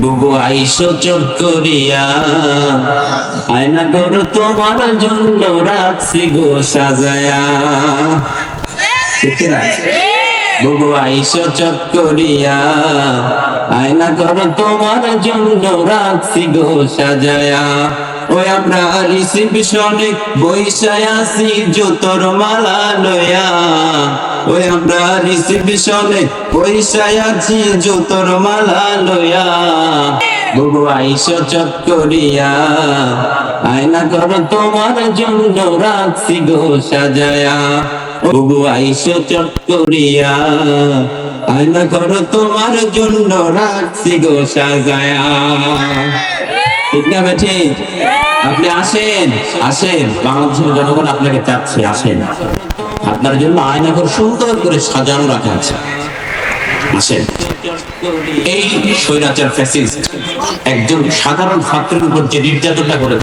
বুবু, আইসো চোখ করিয়া। আয়না করো তোমার জন্য রাখছি গো, সাজায়া। বুবু, আইসো চোখ করিয়া। আয়না করো তোমার জন্য রাখছি গো, সাজায়া। ওই আমরা রিসিপশনে বৈশায় আসি জুতোর মালা লয়া ওই আমরা রিসিপশনে বৈশায় আছি জুতোর মালা লয়া আয়না করো তোমার জন্য রাখছি গো সাজায়া। ঠিক আপনি আসেন আসেন। বাংলাদেশের জনগণ আপনাকে চাচ্ছে, আসেন। আপনার জন্য আয়না আয়নাঘর সুন্দর করে সাজানো রাখা আছে। আসেন এই স্বৈরাচার ফ্যাসিস্ট একজন সাধারণ ছাত্রের উপর যে নির্যাতনটা করে